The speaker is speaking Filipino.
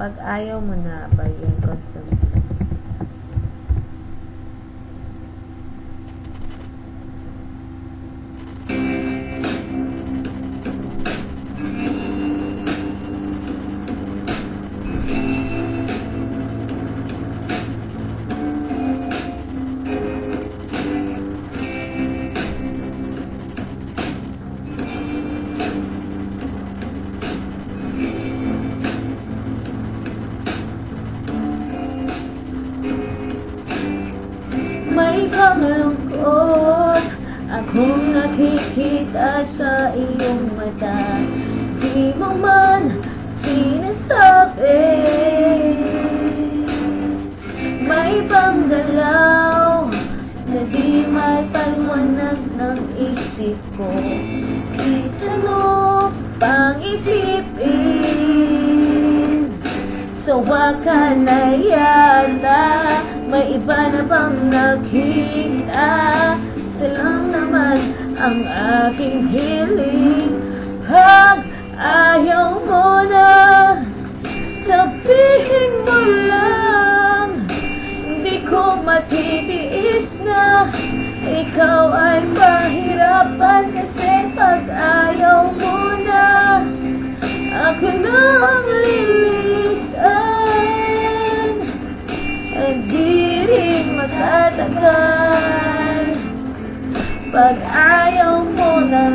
Pag ayaw mo na, pag yung kamalungkot Akong nakikita sa iyong mata. Di mo man sinasabi. May panggalaw Na di may paliwanag ng isip ko? Di tanong pang isipin. Sawa ka na yata May iba na bang nakita Isa lang naman ang aking hiling Pag ayaw mo na. Sabihin mo lang Hindi ko matitiis na. Ikaw ay mahirapan Kasi pag ayaw mo na Ako na ang lilisan. Hindi rin matatagal Pag ayaw mo na